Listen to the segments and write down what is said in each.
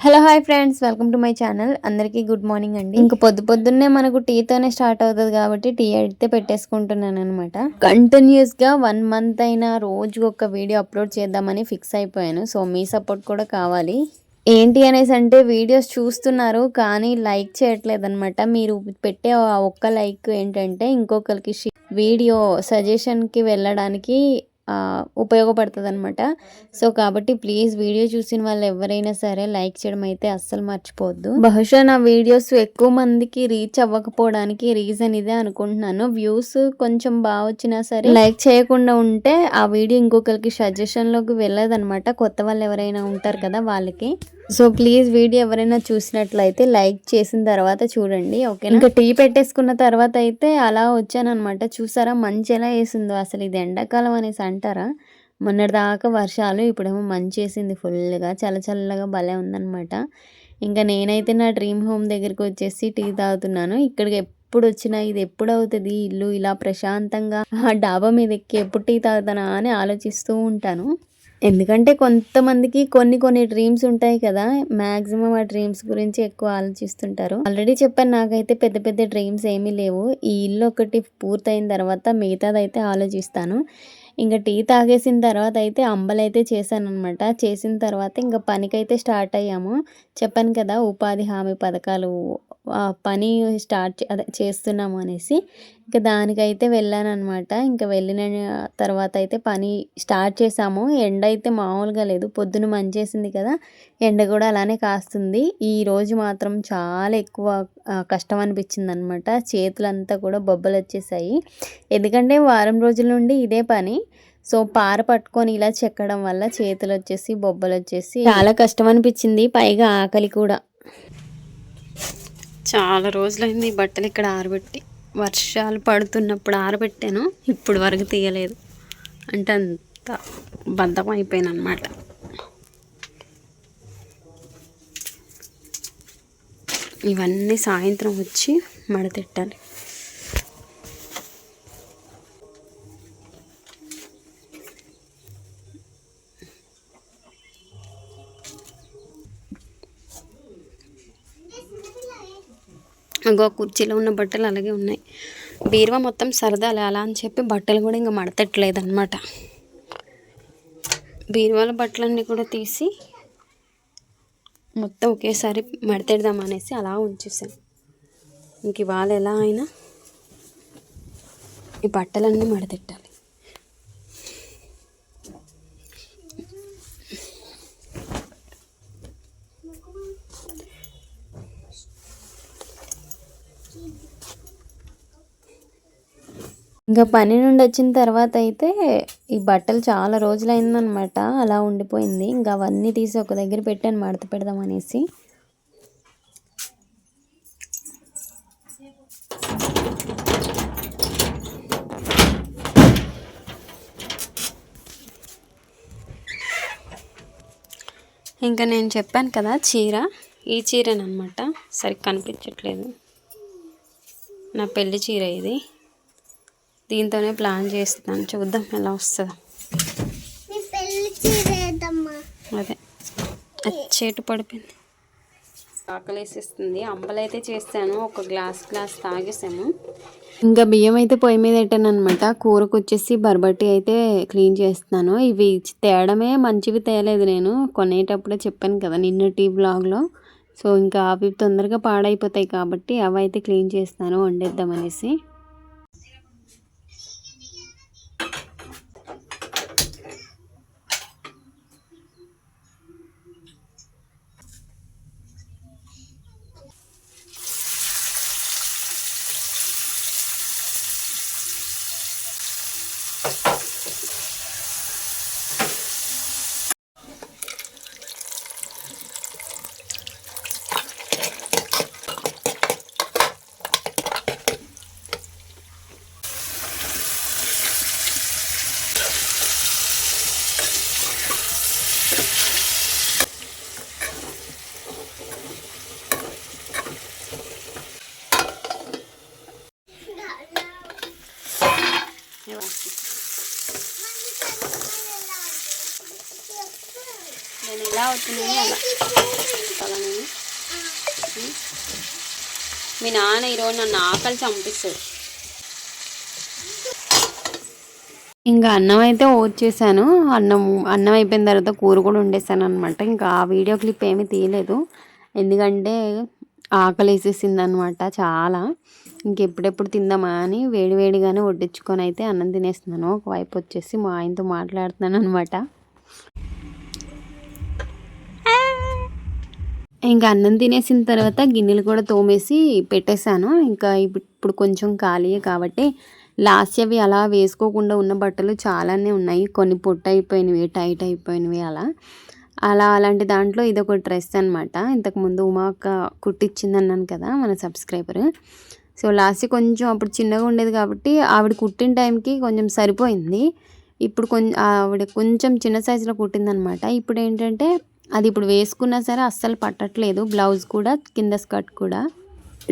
Hello hi friends welcome to my channel అందరికీ good morning అండి. ఇంకా పొద్దు పొద్దున్నే మనకు టీతోనే స్టార్ట్ అవుతుంది కాబట్టి టీ అయితే పెట్టేసుకుంటున్నాను అనమాట కంటిన్యూస్గా వన్ మంత్ అయినా రోజు ఒక వీడియో అప్లోడ్ చేద్దామని ఫిక్స్ అయిపోయాను. సో మీ సపోర్ట్ కూడా కావాలి. ఏంటి అనేసి అంటే వీడియోస్ చూస్తున్నారు కానీ లైక్ చేయట్లేదు అనమాట మీరు పెట్టే ఆ ఒక్క లైక్ ఏంటంటే ఇంకొకరికి వీడియో సజెషన్కి వెళ్ళడానికి ఉపయోగపడుతుంది అనమాట సో కాబట్టి ప్లీజ్ వీడియో చూసిన వాళ్ళు ఎవరైనా సరే లైక్ చేయడం అయితే అస్సలు మర్చిపోవద్దు. బహుశా నా వీడియోస్ ఎక్కువ మందికి రీచ్ అవ్వకపోవడానికి రీజన్ ఇదే అనుకుంటున్నాను. వ్యూస్ కొంచెం బాగా వచ్చినా సరే లైక్ చేయకుండా ఉంటే ఆ వీడియో ఇంకొకరికి సజెషన్లోకి వెళ్ళదనమాట కొత్త వాళ్ళు ఎవరైనా ఉంటారు కదా వాళ్ళకి. సో ప్లీజ్ వీడియో ఎవరైనా చూసినట్లయితే లైక్ చేసిన తర్వాత చూడండి ఓకే ఇంకా టీ పెట్టేసుకున్న తర్వాత అయితే అలా వచ్చానమాట చూసారా మంచి ఎలా వేసిందో? అసలు ఇది ఎండాకాలం అనేసి అంటారా? మొన్నటిదాకా వర్షాలు ఇప్పుడేమో మంచి వేసింది ఫుల్గా చల్ల చల్లగా భలే ఉందనమాట ఇంకా నేనైతే నా డ్రీమ్ హోమ్ దగ్గరికి వచ్చేసి టీ తాగుతున్నాను. ఇక్కడికి ఎప్పుడు వచ్చినా ఇది ఎప్పుడు అవుతుంది? ఇల్లు ఇలా ప్రశాంతంగా డాబా మీద ఎక్కి ఎప్పుడు టీ తాగుతానా అని ఆలోచిస్తూ ఉంటాను. ఎందుకంటే కొంతమందికి కొన్ని కొన్ని డ్రీమ్స్ ఉంటాయి కదా మ్యాక్సిమం ఆ డ్రీమ్స్ గురించి ఎక్కువ ఆలోచిస్తుంటారు. ఆల్రెడీ చెప్పాను నాకైతే పెద్ద పెద్ద డ్రీమ్స్ ఏమీ లేవు. ఈ ఇల్లు ఒకటి పూర్తయిన తర్వాత మిగతాదైతే ఆలోచిస్తాను. ఇంకా టీ తాగేసిన తర్వాత అయితే అంబలైతే చేశాను అనమాట చేసిన తర్వాత ఇంకా పనికైతే స్టార్ట్ అయ్యాము. చెప్పాను కదా ఉపాధి హామీ పథకాలు పని స్టార్ట్ అదే చేస్తున్నాము అనేసి ఇంకా దానికైతే వెళ్ళాను అనమాట ఇంకా వెళ్ళిన తర్వాత అయితే పని స్టార్ట్ చేసాము. ఎండ అయితే మామూలుగా లేదు. పొద్దున మంచేసింది కదా ఎండ కూడా అలానే కాస్తుంది. ఈ రోజు మాత్రం చాలా ఎక్కువ కష్టం అనిపించింది అనమాట చేతులంతా కూడా బొబ్బలు వచ్చేసాయి. ఎందుకంటే వారం రోజుల నుండి ఇదే పని. సో పార పట్టుకొని ఇలా చెక్కడం వల్ల చేతులు వచ్చేసి బొబ్బలు వచ్చేసి చాలా కష్టం అనిపించింది. పైగా ఆకలి కూడా. చాలా రోజులైంది ఈ బట్టలు ఇక్కడ ఆరబెట్టి. వర్షాలు పడుతున్నప్పుడు ఆరబెట్టాను ఇప్పుడు వరకు తీయలేదు. అంటే అంత బద్ధం అయిపోయాను అనమాట ఇవన్నీ సాయంత్రం వచ్చి మడతెట్టాలి. ఇంకో కుర్చీలో ఉన్న బట్టలు అలాగే ఉన్నాయి. బీరువా మొత్తం సరదాలు అలా అని చెప్పి బట్టలు కూడా ఇంకా మడతట్లేదు అనమాట బీరువాల బట్టలన్నీ కూడా తీసి మొత్తం ఒకేసారి మడతెడదాం అనేసి అలా ఉంచేసాను ఇంక ఇవాళ ఎలా అయినా ఈ బట్టలన్నీ మడతెట్టాలి. ఇంకా పని నుండి వచ్చిన తర్వాత అయితే ఈ బట్టలు చాలా రోజులైందనమాట అలా ఉండిపోయింది. ఇంకా అవన్నీ తీసి ఒక దగ్గర పెట్టాను మడత పెడదాం అనేసి. ఇంకా నేను చెప్పాను కదా చీర. ఈ చీరనమాట సరిగ్గా కనిపించట్లేదు. నా పెళ్ళి చీర ఇది. దీంతోనే ప్లాన్ చేస్తున్నాను. చూద్దాం ఎలా వస్తుందో. అదే. చేటు పడిపోయింది. ఆకలేసిస్తుంది. అంబలైతే చేస్తాను. ఒక గ్లాస్ గ్లాస్ తాగేసాము. ఇంకా బియ్యం అయితే పొయ్యి మీద పెట్టాను అనమాట కూరకు వచ్చేసి బర్బట్టి అయితే క్లీన్ చేస్తున్నాను. ఇవి తేడమే మంచివి తేలేదు నేను. కొనేటప్పుడే చెప్పాను కదా నిన్నటి బ్లాగ్లో సో ఇంకా అవి తొందరగా పాడైపోతాయి కాబట్టి అవి అయితే క్లీన్ చేస్తాను వండేద్దామనేసి. ఎలా అవుతుంది అలా. మీ నాన్న ఈరోజు నన్ను ఆకలి చంపిస్తాడు. ఇంకా అన్నం అయితే వచ్చేసాను అన్నం అన్నం అయిపోయిన తర్వాత కూర కూడా వండేసాను అనమాట ఇంకా ఆ వీడియో క్లిప్ ఏమీ తీయలేదు. ఎందుకంటే ఆకలి వేసేసింది అనమాట చాలా ఇంకెప్పుడెప్పుడు తిందామా అని వేడివేడిగానే వడ్డించుకొని అయితే అన్నం తినేస్తున్నాను. ఒకవైపు వచ్చేసి మా ఆయనతో మాట్లాడుతున్నాను అనమాట ఇంకా అన్నం తినేసిన తర్వాత గిన్నెలు కూడా తోమేసి పెట్టేశాను. ఇంకా ఇప్పుడు కొంచెం ఖాళీయే కాబట్టి లాస్ట్ అవి అలా వేసుకోకుండా ఉన్న బట్టలు చాలానే ఉన్నాయి. కొన్ని పొట్టు అయిపోయినవి టైట్ అయిపోయినవి అలా. అలా అలాంటి దాంట్లో ఇది ఒక డ్రెస్ అనమాట ఇంతకుముందు ఉమాక కుట్టించింది అన్నాను కదా మన సబ్స్క్రైబర్. సో లాస్ట్ కొంచెం అప్పుడు చిన్నగా ఉండేది కాబట్టి ఆవిడ కుట్టిన టైంకి కొంచెం సరిపోయింది. ఇప్పుడు కొంచెం ఆవిడ కొంచెం చిన్న సైజులో కుట్టిందనమాట ఇప్పుడు ఏంటంటే అది ఇప్పుడు వేసుకున్నా సరే అస్సలు పట్టట్లేదు. బ్లౌజ్ కూడా కింద స్కర్ట్ కూడా.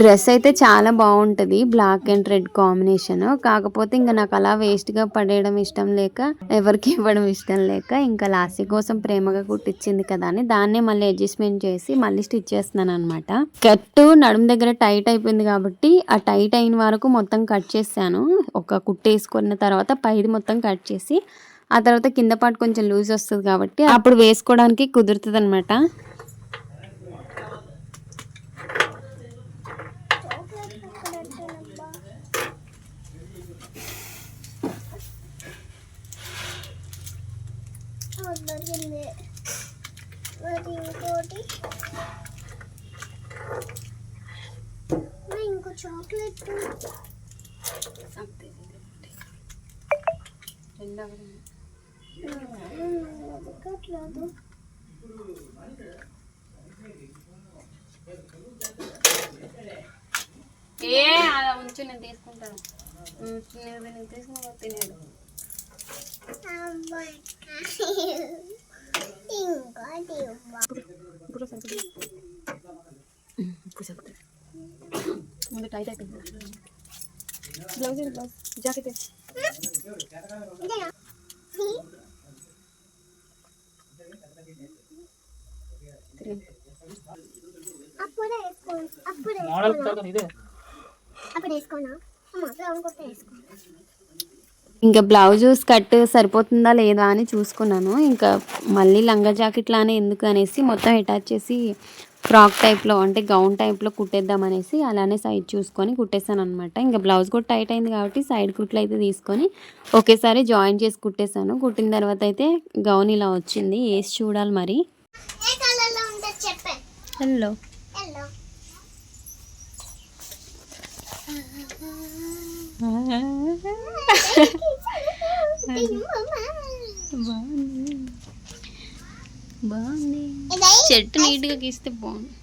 డ్రెస్ అయితే చాలా బాగుంటుంది. Black and red combination. కాకపోతే ఇంకా నాకు అలా వేస్ట్గా పడేయడం ఇష్టం లేక ఎవరికి ఇవ్వడం ఇష్టం లేక ఇంకా లాస్ట్ కోసం ప్రేమగా కుట్టించింది కదా అని దాన్నే మళ్ళీ అడ్జస్ట్మెంట్ చేసి మళ్ళీ స్టిచ్ చేస్తున్నాను అనమాట కట్ నడుము దగ్గర టైట్ అయిపోయింది కాబట్టి ఆ టైట్ అయిన వరకు మొత్తం కట్ చేశాను. ఒక కుట్టేసుకున్న తర్వాత పైది మొత్తం కట్ చేసి ఆ తర్వాత కింద పాటు కొంచెం లూజ్ వస్తుంది కాబట్టి అప్పుడు వేసుకోవడానికి కుదురుతుంది అనమాట దొరికింది మరి ఇంకోటి మరి ఇంకో చాక్లెట్ ఏ అలా ఉంచు నేను తీసుకుంటాను. నేను తినేది ముందు టైట్ అయిపోయింది. బ్లౌజ్ బ్లౌజ్ జాకెట్ ఏది? ఇదేనా? తిరిగి. అప్పుడే వేసుకో వేసుకోనా? అప్పుడు వేసుకోనా బ్రౌన్ వేసుకో. ఇంకా బ్లౌజ్ స్కర్ట్ సరిపోతుందా లేదా అని చూసుకున్నాను. ఇంకా మళ్ళీ లంగా జాకెట్ లానే ఎందుకు అనేసి మొత్తం అటాచ్ చేసి ఫ్రాక్ టైప్లో అంటే గౌన్ టైప్లో కుట్టేద్దాం అనేసి అలానే సైడ్ చూసుకొని కుట్టేసాను అనమాట ఇంకా బ్లౌజ్ కూడా టైట్ అయింది కాబట్టి సైడ్ కుట్లు అయితే తీసుకొని ఒకేసారి జాయిన్ చేసి కుట్టేశాను. కుట్టిన తర్వాత అయితే గౌన్ ఇలా వచ్చింది. వేసి చూడాలి మరి. హలో బాగుంది. ఇదై చెట్టు నీట్గా గీస్తే బాగుంది.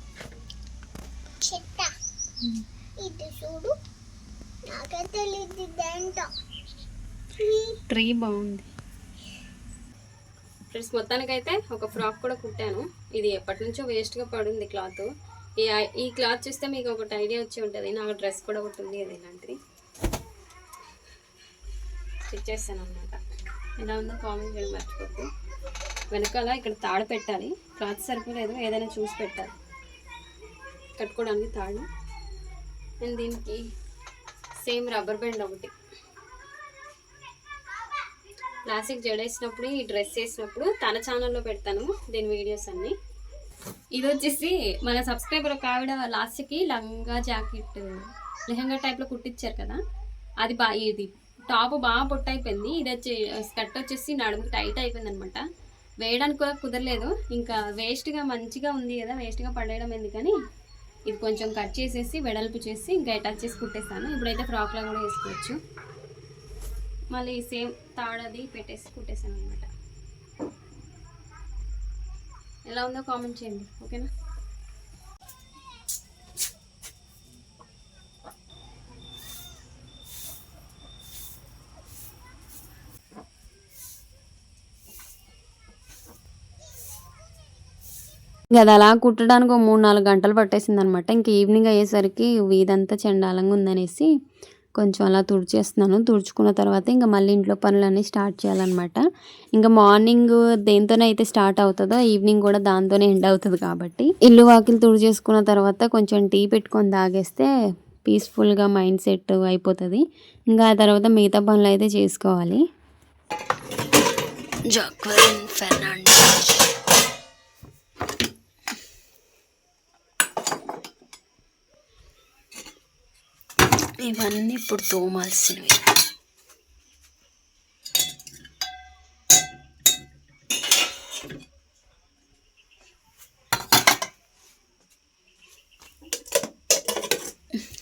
ఇది చూడు నాకే తెలియదు ఇదేంటో ట్రీ బాగుంది. ఫ్రెండ్స్ మొత్తానికైతే ఒక ఫ్రాక్ కూడా కుట్టాను. ఇది ఎప్పటి నుంచో వేస్ట్గా పడుంది క్లాత్ ఈ ఈ క్లాత్ చూస్తే మీకు ఒకటి ఐడియా వచ్చి ఉంటుంది. నాకు డ్రెస్ కూడా ఒకటి ఉంది అది ఇలాంటిది. స్టిచ్ చేస్తాను అనమాట ఎలా ఉందో కామెంట్ చేయడం మర్చిపోద్దు వెనకాల ఇక్కడ తాడు పెట్టాలి. క్లాత్ సరిపోలేదు ఏదైనా చూసి పెట్టాలి. కట్టుకోవడానికి తాడు. అండ్ దీనికి సేమ్ రబ్బర్ బ్యాండ్ ఒకటి. క్లాసిక్ జడేసినప్పుడు ఈ డ్రెస్ వేసినప్పుడు తన ఛానల్లో పెడతాను దీని వీడియోస్ అన్నీ. ఇది వచ్చేసి మన సబ్స్క్రైబర్ ఒక ఆవిడ లాస్ట్కి లంగా జాకెట్ లెహంగా టైప్లో కుట్టించారు కదా. అది బా ఇది టాప్ బాగా పొట్టయిపోయింది. ఇది వచ్చి స్కర్ట్ వచ్చేసి నడుము టైట్ అయిపోయింది అనమాట వేయడానికి కూడా కుదరలేదు. ఇంకా వేస్ట్గా మంచిగా ఉంది కదా వేస్ట్గా పడేయడం ఎందుకని ఇది కొంచెం కట్ చేసేసి వెడల్పు చేసి ఇంకా అటాచ్ చేసి కుట్టేస్తాను. ఇప్పుడైతే ఫ్రాక్లో కూడా వేసుకోవచ్చు. మళ్ళీ సేమ్ తాడది పెట్టేసి కుట్టేసాను అనమాట ఎలా ఉందో కామెంట్ చేయండి ఓకేనా? అది అలా కుట్టడానికి ఒక మూడు నాలుగు గంటలు పట్టేసింది అనమాట ఇంక ఈవినింగ్ అయ్యేసరికి వీధంతా చెండాలంగా ఉందనేసి కొంచెం అలా తుడిచేస్తున్నాను. తుడుచుకున్న తర్వాత ఇంకా మళ్ళీ ఇంట్లో పనులన్నీ స్టార్ట్ చేయాలన్నమాట ఇంకా మార్నింగ్ దేంతోనే అయితే స్టార్ట్ అవుతుందో ఈవినింగ్ కూడా దాంతోనే ఎండ్ అవుతుంది కాబట్టి. ఇల్లు వాకిలు తుడిచేసుకున్న తర్వాత కొంచెం టీ పెట్టుకొని తాగేస్తే పీస్ఫుల్గా మైండ్ సెట్ అయిపోతుంది. ఇంకా ఆ తర్వాత మిగతా పనులు అయితే చేసుకోవాలి. జాక్వెలిన్ ఫెర్నాండెస్. ఇవన్నీ ఇప్పుడు తోమాల్సినవి.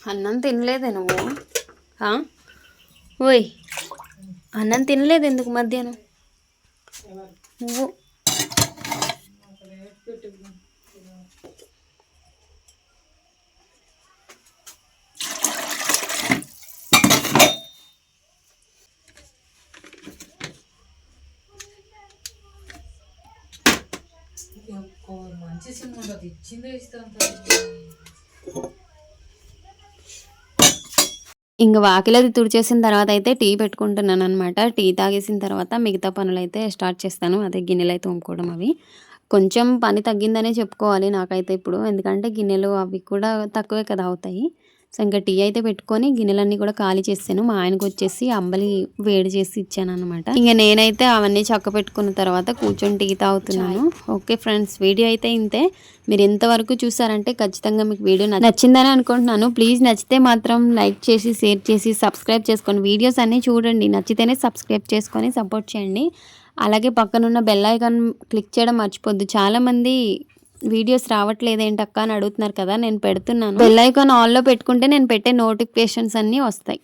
అన్నం తినలేదే నువ్వు? ఓయ్ అన్నం తినలేదు ఎందుకు మధ్యాహ్నం? నువ్వు? ఇంక వాకిలది తుడిచేసిన తర్వాత అయితే టీ పెట్టుకుంటున్నాను అనమాట టీ తాగేసిన తర్వాత మిగతా పనులు అయితే స్టార్ట్ చేస్తాను. అదే గిన్నెలు అయితే తోముకోవడం అవి. కొంచెం పని తగ్గిందనే చెప్పుకోవాలి నాకైతే ఇప్పుడు. ఎందుకంటే గిన్నెలు అవి కూడా తక్కువే కదా అవుతాయి. సో ఇంకా టీ అయితే పెట్టుకొని గిన్నెలన్నీ కూడా ఖాళీ చేస్తాను మా ఆయనకు వచ్చేసి అంబలి వేడి చేసి ఇచ్చాను అనమాట ఇంకా నేనైతే అవన్నీ చక్క పెట్టుకున్న తర్వాత కూర్చొని టీ తాగుతున్నాను. ఓకే ఫ్రెండ్స్ వీడియో అయితే ఇంతే. మీరు ఎంతవరకు చూసారంటే ఖచ్చితంగా మీకు వీడియో నచ్చ- నచ్చిందని అనుకుంటున్నాను. ప్లీజ్ నచ్చితే మాత్రం లైక్ చేసి షేర్ చేసి సబ్స్క్రైబ్ చేసుకొని వీడియోస్ అన్నీ చూడండి. నచ్చితేనే సబ్స్క్రైబ్ చేసుకొని సపోర్ట్ చేయండి. అలాగే పక్కనున్న బెల్ ఐకాన్ క్లిక్ చేయడం మర్చిపోద్దు. చాలామంది వీడియోస్ రావట్లేదేంటక్క అని అడుగుతున్నారు కదా నేను పెడుతున్నాను. బెల్ ఐకాన్ ఆన్లో పెట్టుకుంటే నేను పెట్టే నోటిఫికేషన్స్ అన్నీ వస్తాయి.